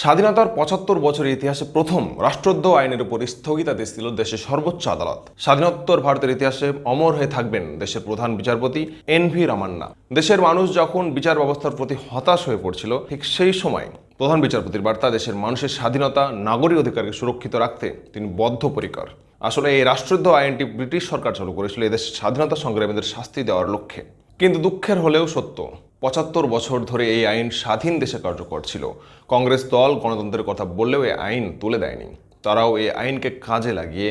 স্বাধীনতার পঁচাত্তর বছরের ইতিহাসে প্রথম রাষ্ট্রদ্রোহ আইনের উপর স্থগিতাদেশ দিল দেশের সর্বোচ্চ আদালত। স্বাধীনোত্তর ভারতের ইতিহাসে অমর হয়ে থাকবেন দেশের প্রধান বিচারপতি এন ভি রামান্না। দেশের মানুষ যখন বিচার ব্যবস্থার প্রতি হতাশ হয়ে পড়ছিল, ঠিক সেই সময় প্রধান বিচারপতির বার্তা দেশের মানুষের স্বাধীনতা, নাগরিক অধিকারকে সুরক্ষিত রাখতে তিনি বদ্ধপরিকর। আসলে এই রাষ্ট্রদ্রোহ আইনটি ব্রিটিশ সরকার চালু করেছিল এদেশের স্বাধীনতা সংগ্রামীদের শাস্তি দেওয়ার লক্ষ্যে। কিন্তু দুঃখের হলেও সত্য পঁচাত্তর বছর ধরে এই আইন স্বাধীন দেশে কার্যকর ছিল। কংগ্রেস দল গণতন্ত্রের কথা বললেও এই আইন তুলে দেয়নি। তারাও এই আইনকে কাজে লাগিয়ে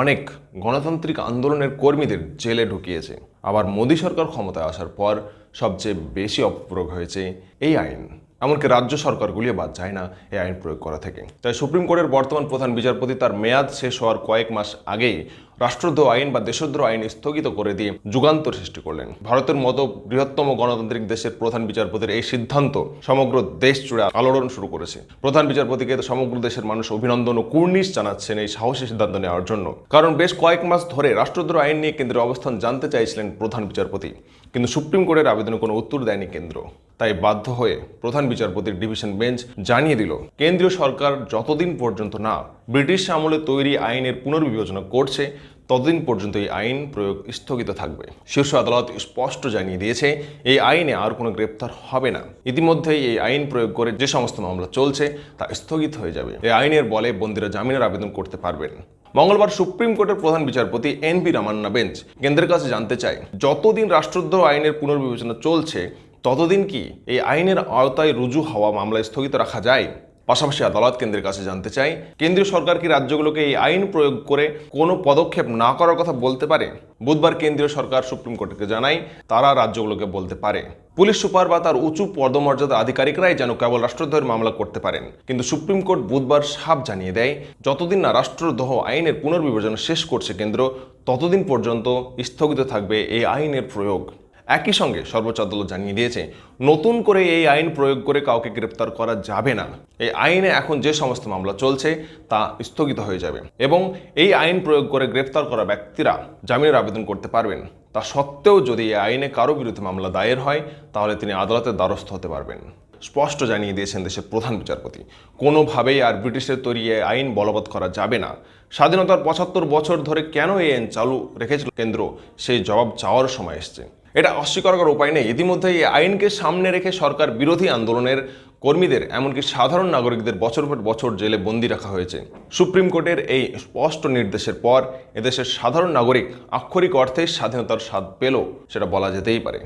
অনেক গণতান্ত্রিক আন্দোলনের কর্মীদের জেলে ঢুকিয়েছে। আবার মোদী সরকার ক্ষমতায় আসার পর সবচেয়ে বেশি অপ্রয়োগ হয়েছে এই আইন। এমনকি রাজ্য সরকারগুলিও বাদ যায় না এই আইন প্রয়োগ করা থেকে। তাই সুপ্রিম কোর্টের বর্তমান প্রধান বিচারপতি তার মেয়াদ শেষ হওয়ার কয়েক মাস আগেই রাষ্ট্রদ্রোহ আইন বা দেশদ্রোহ আইন স্থগিত করে দিয়ে যুগান্তর সৃষ্টি করলেন। ভারতের মতো বৃহত্তম গণতান্ত্রিক দেশের প্রধান বিচারপতির এই সিদ্ধান্ত সমগ্র দেশ জুড়ে আলোড়ন শুরু করেছে। প্রধান বিচারপতিকে সমগ্র দেশের মানুষ অভিনন্দন ও কুর্নিশ জানাচ্ছেন এই সাহসী সিদ্ধান্ত নেওয়ার জন্য। কারণ বেশ কয়েক মাস ধরে রাষ্ট্রদ্রোহ আইন নিয়ে কেন্দ্রের অবস্থান জানতে চাইছিলেন প্রধান বিচারপতি। কিন্তু সুপ্রিম কোর্টের আবেদনে কোনো উত্তর দেয়নি কেন্দ্র। তাই বাধ্য হয়ে প্রধান বিচারপতির ডিভিশন বেঞ্চ জানিয়ে দিল, কেন্দ্রীয় সরকার যতদিন পর্যন্ত না ব্রিটিশ আমলে তৈরি আইনের পুনর্বিবেচনা করছে, ততদিন পর্যন্ত এই আইন প্রয়োগ স্থগিত থাকবে। শীর্ষ আদালত স্পষ্ট জানিয়ে দিয়েছে, এই আইনে আর কোনো গ্রেপ্তার হবে না। ইতিমধ্যেই এই আইন প্রয়োগ করে যে সমস্ত মামলা চলছে, তা স্থগিত হয়ে যাবে। এই আইনের বলে বন্দিরা জামিনের আবেদন করতে পারবেন। মঙ্গলবার সুপ্রিম কোর্টের প্রধান বিচারপতি এন বি রামান্না বেঞ্চ কেন্দ্রের কাছে জানতে চায়, যতদিন রাষ্ট্রদ্রোহ আইনের পুনর্বিবেচনা চলছে, ততদিন কি এই আইনের আওতায় রুজু হওয়া মামলায় স্থগিত রাখা যায়? পাশাপাশি আদালত কেন্দ্রের কাছে জানতে চাই, কেন্দ্রীয় সরকার কি রাজ্যগুলোকে এই আইন প্রয়োগ করে কোনো পদক্ষেপ না করার কথা বলতে পারে? বুধবার কেন্দ্রীয় সরকার সুপ্রিম কোর্টকে জানায়, তারা রাজ্যগুলোকে বলতে পারে। পুলিশ সুপার বা তার উঁচু পদমর্যাদা আধিকারিকরাই যেন কেবল রাষ্ট্রদ্রোহের মামলা করতে পারেন। কিন্তু সুপ্রিম কোর্ট বুধবার সাপ জানিয়ে দেয়, যতদিন না রাষ্ট্রদ্রোহ আইনের পুনর্বিবেচনা শেষ করছে কেন্দ্র, ততদিন পর্যন্ত স্থগিত থাকবে এই আইনের প্রয়োগ। একই সঙ্গে সর্বোচ্চ আদালত জানিয়ে দিয়েছে, নতুন করে এই আইন প্রয়োগ করে কাউকে গ্রেপ্তার করা যাবে না। এই আইনে এখন যে সমস্ত মামলা চলছে, তা স্থগিত হয়ে যাবে এবং এই আইন প্রয়োগ করে গ্রেপ্তার করা ব্যক্তিরা জামিনের আবেদন করতে পারবেন। তা সত্ত্বেও যদি এই আইনে কারও বিরুদ্ধে মামলা দায়ের হয়, তাহলে তিনি আদালতের দ্বারস্থ হতে পারবেন। স্পষ্ট জানিয়ে দিয়েছেন দেশের প্রধান বিচারপতি, কোনোভাবেই আর ব্রিটিশের তৈরি এই আইন বলবৎ করা যাবে না। স্বাধীনতার পঁচাত্তর বছর ধরে কেন এই আইন চালু রেখেছিল কেন্দ্র? সেই জবাব চাওয়ার সময় এসছে। এটা অস্বীকার করার উপায় নেই। ইতিমধ্যে এই আইনকে সামনে রেখে সরকার বিরোধী আন্দোলনের কর্মীদের, এমনকি সাধারণ নাগরিকদের বছর পর বছর জেলে বন্দি রাখা হয়েছে। সুপ্রিম কোর্টের এই স্পষ্ট নির্দেশের পর এদেশের সাধারণ নাগরিক আক্ষরিক অর্থে স্বাধীনতার স্বাদ পেল, সেটা বলা যেতেই পারে।